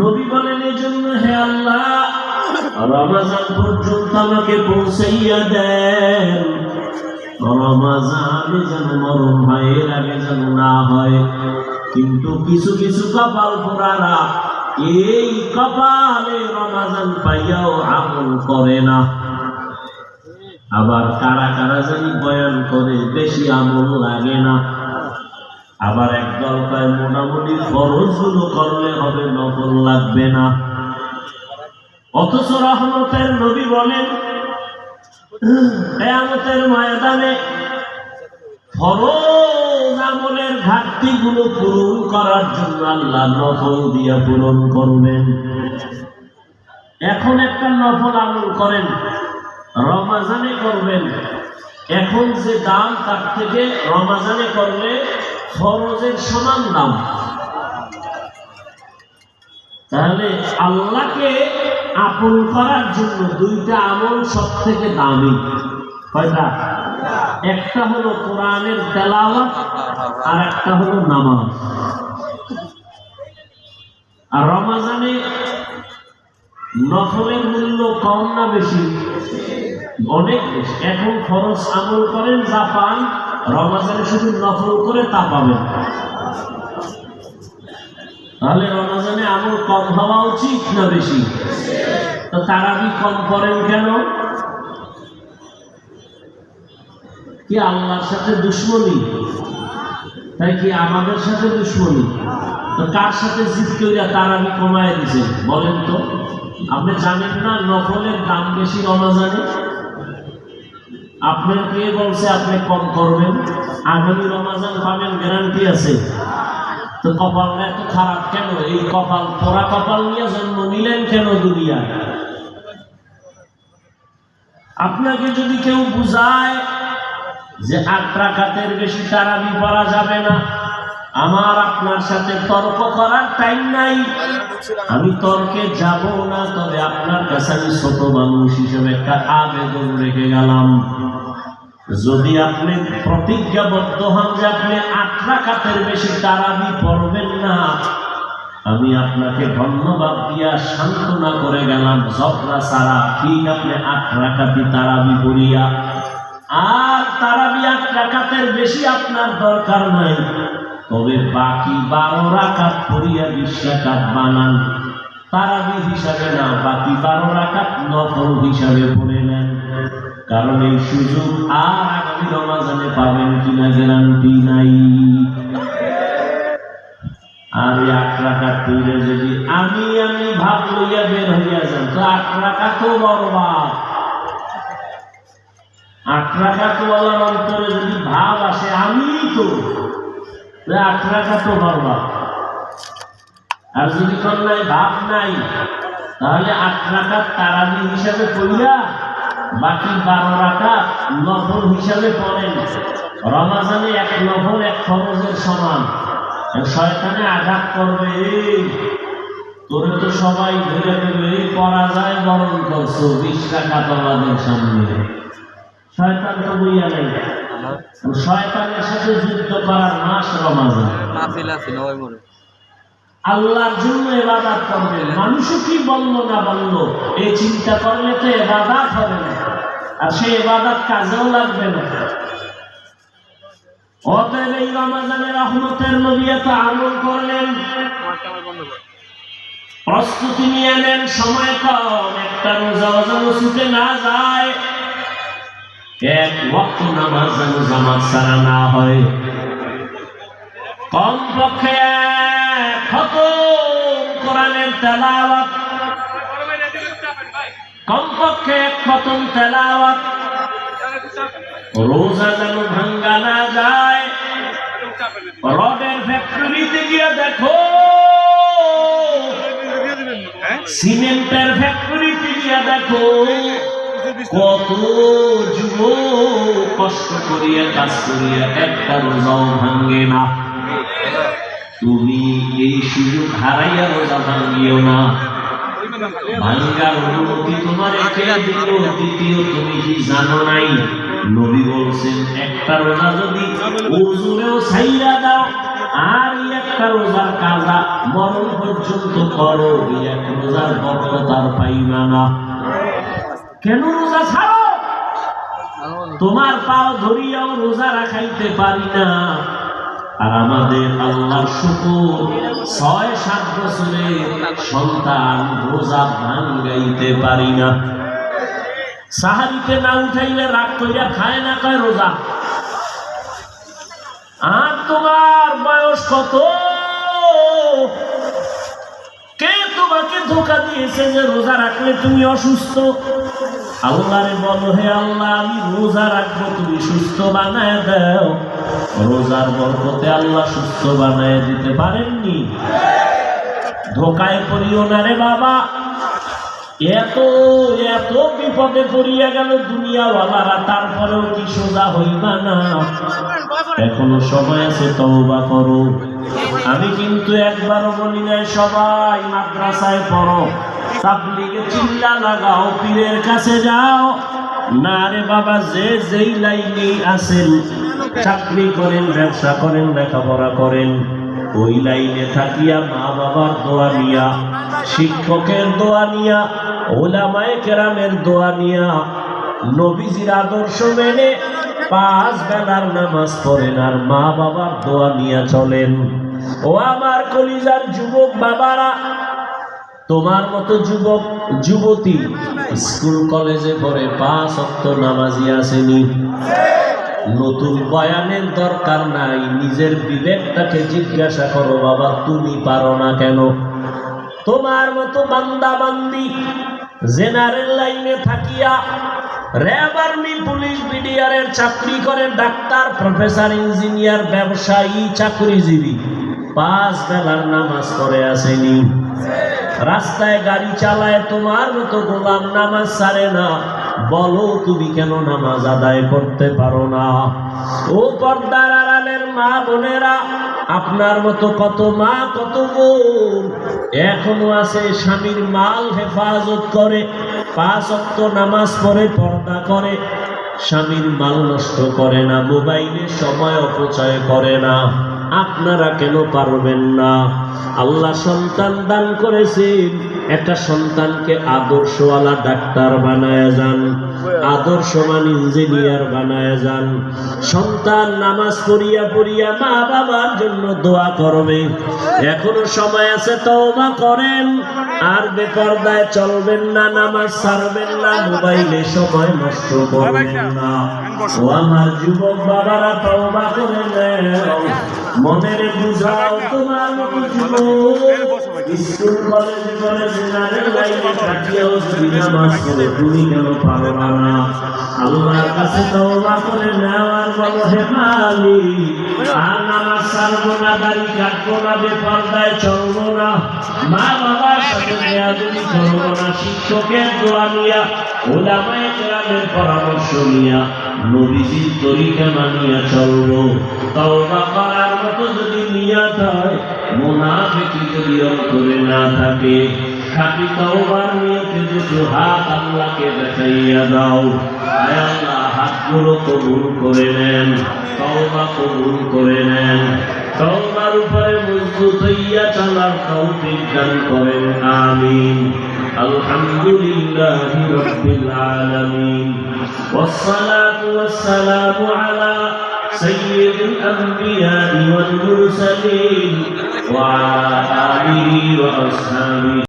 নবী বলেন, এজন্য হে আল্লাহ, রমাজান পর্যন্ত আমাকে পৌঁছাইয়া দেন। রমাজানে যেন হয়, এর আগে যেন না হয়। কিন্তু কিছু কিছু কপাল পোড়ারা এই কপালে রমাজান পাইয়াও আমল করে না। আবার কারা কারা জানি বয়ান করে, বেশি আমল লাগে না। আবার একদল কয় মোটামুটি খরচগুলো করলে হবে নকল লাগবে না। অথচ রহমতের নবী বলেন, কেয়ামতের ময়দানে ফরজ আমলের ঘাটতি গুলো পূরণ করার জন্য আল্লাহ নফল দিয়ে পূরণ করবেন। এখন একটা নফল আমল করেন, রমাজানে করবেন। এখন যে দাম তার থেকে রমাজানে করলে ফরজের সমান দাম। তাহলে আল্লাহকে আপন করার জন্য দুইটা আমল সব থেকে দামি কয়টা একটা হলো কোরআনের তেলাওয়াত, আর একটা হলো নামাজ। আর রমাজানে নফলের মূল্য কম না বেশি? অনেক এখন খরচ আমল করেন যা পান রমাজানে শুধু নফল করে তা পাবেন তাহলে রমাজানে আমল কম হওয়া উচিত না বেশি? তো তারাবি কম করেন কেন? কি আল্লাহর সাথে দুশ্মনী? তাই কি আমাদের সাথে দুশ্মনী? তো কার সাথে জিত করিয়া তারাবি কমায় দিছে? বলেন তো। আপনি জানেন না নফলের দাম বেশি রমাজানে? আপনার কে বলছে আপনি কম করবেন? আগামী রমাজান পাবেন গ্যারান্টি আছে। তো কপালটা এত খারাপ কেন? এই কপাল, পোড়া কপাল নিয়ে জন্ম নিলেন কেন দুনিয়ায়? আপনাকে যদি কেউ বুঝায় যে আট রাকাতের বেশি তারাবি পড়া যাবে না, আমার আপনার সাথে তর্ক করার টাইম নাই। আমি তর্কে যাব না, তবে আপনার কাছে আমি ছোট মানুষ হিসেবে একটা আবেদন রেখে গেলাম। যদি আপনি প্রতিজ্ঞাবদ্ধ হন যে আপনি আট রাখাতের বেশি তারাবি পড়বেন না, আমি আপনাকে ধন্যবাদ দিয়া সান্ত্বনা করে গেলাম ঝগড়া সারা ঠিক আপনি আট রাকাতি তারাবি পড়িয়া। আর তারাবি আট রাখাতের বেশি আপনার দরকার নাই, তবে বাকি বারো রাকাত পড়িয়া বিশ রাকাত বানান। তারাবি হিসাবে না, বাকি বারো রাকাত নফল হিসাবে পড়ে নেন। কারণ এই সুযোগ আর আগামী রমাজানে পাবেন কিনা গ্যারান্টি নাই। আর এই আট রাকাত পড়লে যদি আমি আমি ভাব লইয়া বের হইয়া যান, তো আট রাকাতও বরবাদ। আট রাকাত বলার অন্তরে যদি ভাব আসে, আমি তো তো আট রাকাত বরবাদ। আর যদি কন্যায় ভাব নাই, তাহলে আট রাকাত তারাবি হিসাবে পড়িয়া বাকি বারো রাকাত নফল হিসাবে পড়েন। রমাজানে এক নফল এক খরচের সমান। শয়তানে আঘাত করবে। এই তোরে তো সবাই ধরে দেবে এই করা যায় বরণ করছ। বিশ টাকা তোমাদের সামনে। শয়তান তো বইয়া নেই। শয়তানের সাথে যুদ্ধ করার মাস রমাজান। নাফিল আছে নয় মনে আল্লাহর জন্য এবাদাত করবেন। মানুষও কি বলল না বলল? এই চিন্তা করলে তো এবাদাত হবে না। আর সেই এবাদাত কাজেও লাগবে না। অতএব এই রমাজানের রহমতের নবী এত আমল করলেন। প্রস্তুতি নিয়ে নেন, সময় কম, একটা রোজা যেন ছুটে না যায়। এক ওয়াক্ত নামাজ যেন জামাত সারা না হয়। কমপক্ষে তেলাওয়াত। কমপক্ষে এক খতম তেলাওয়াত। রোজা যেন ভাঙ্গা না যায়। রডের ফ্যাক্টরিতে গিয়ে দেখো। সিমেন্টের ফ্যাক্টরিতে গিয়ে দেখো। কত যুব কষ্ট করিয়া, কাজ করিয়া একটা রোজাও ভাঙ্গে না। তুমি এই সুযোগ হারাইয়া রোজা ভাঙ্গিও না। ভাঙ্গার অনুমতি তোমার দ্বিতীয় তুমি কি জানো নাই? নবী বলছেন, একটা রোজা যদি ওজুরেও ছাইরা দাও, আর একটা রোজার কাজা মরণ পর্যন্ত করো এক রোজার বরকত আর পাইবা না। কেন রোজা ছাড়ো? তোমার পাও ধরিয়াও রোজা রাখাইতে পারি না। আর আমাদের আল্লাহর শুকুর, ছয়, সাত বছরে সন্তান রোজা ভাঙ্গাইতে পারি না। সাহারিতে না উঠাইলে রাগ করিয়া খায় না, কয় রোজা? আর তোমার বয়স কত? কে তোমাকে ধোকা দিয়েছে যে রোজা রাখলে তুমি অসুস্থ? আল্লাহরে বলো, হে আল্লাহ, আমি রোজা রাখব, তুমি সুস্থ বানায় দাও। রোজার বরকতে আল্লাহ সুস্থ বানায় দিতে পারেননি। ধোকায় পড়িও না রে বাবা। এত এত বিপদে পড়িয়া গেল দুনিয়াওয়ালারা, তারপরেও কি সোজা হইবা না? এখনও সময় আছে, তওবা করো। আমি কিন্তু একবারও বলি নাই, সবাই মাদ্রাসায় পড়ো। তাবলিগে চিল্লা লাগাও, পীরের কাছে যাও। না রে বাবা, যে যেই লাইনে আছেন চাকরি করেন, ব্যবসা করেন, লেখাপড়া করেন। ওই লাইনে থাকিয়া মা বাবার দোয়া নিয়া, শিক্ষকের দোয়া নিয়া, ওলামায়ে কেরামের দোয়া নিয়া, নবীজির আদর্শ মেনে পাঁচ বেলার নামাজ পড়েন আর মা বাবার দোয়া নিয়া চলেন। ও আমার কলিজার যুবক বাবারা, তোমার মতো যুবক, যুবতী স্কুল কলেজে পড়ে পাঁচ অক্ত নামাজি আসেনি। নতুন বয়ানের দরকার নাই, নিজের বিবেকটাকে জিজ্ঞাসা করো, বাবা, তুমি পারো না কেন? তোমার মতো বান্দা বান্দি, জেনারেল লাইনে থাকিয়া র্যাব আর্মি, পুলিশ, বিডিআরের চাকরি করে, ডাক্তার, প্রফেসর, ইঞ্জিনিয়ার, ব্যবসায়ী, চাকরিজীবী। পাঁচ বেলার নামাজ পড়ে আসেনি। রাস্তায় গাড়ি চালায়, তোমার মতো গোলাম নামাজ সারে না। বলো তুমি কেন নামাজ আদায় করতে পারো না? ও পর্দার আড়ালের মা বোনেরা, আপনার মতো কত মা, কত বোন এখনও আছে স্বামীর মাল হেফাজত করে, পাঁচ অক্ত নামাজ পড়ে, পর্দা করে। স্বামীর মাল নষ্ট করে না, মোবাইলে সময় অপচয় করে না। আপনারা কেন পারবেন না? আল্লাহ সন্তান দান করেছেন। একটা সন্তানকে আদর্শওয়ালা ডাক্তার বানায় যান আদর্শমান ইঞ্জিনিয়ার বানায় যান। সন্তান নামাজ পড়িয়া পড়িয়া মা বাবার জন্য দোয়া করবে। এখনও সময় আছে, তওবা করেন। আর বেপরদায় চলবেন না, নামাজ ছাড়বেন না, মোবাইলে সময় নষ্ট করবেন না। ও আমার যুবক বাবারা, তওবা করে নেও মনের বুঝাও তোমার স্কুল কলেজ করে জেনারেল লাইনে কাটিয়েও যদি নামাজ পড়ে তুমি কেন পারো না? আল্লাহর কাছে তওবা করে নেওয়ার বলো হে মালিক আর নামাজ ছাড়বো না দাড়ি কাটবো না বেপরদায় চলবো না। মা বাবার সাথে বেয়াদবি করব না শিক্ষকের দোয়া নিয়া ওলামায়ে কেরামের পরামর্শ নিয়া নবীজির তরিকা মানিয়া চলবো। তওবা করার মতো যদি নিয়াত হয় মুনাফিকি যদি অন্তরে না থাকে খাটি তওবার নিয়তে দুটো হাত আল্লাহকে দেখাইয়া দাও আয় আল্লাহ হাতগুলো কবুল করে নেন তওবা কবুল করে নেন তওবার উপরে মজবুত হইয়া চলার তৌফিক দান করেন আমিন আলহামদুলিল্লাহি রাব্বিল আলামিন والصلاة والسلام على سيد الأنبياء والمرسلين وعلى آله وأصحابه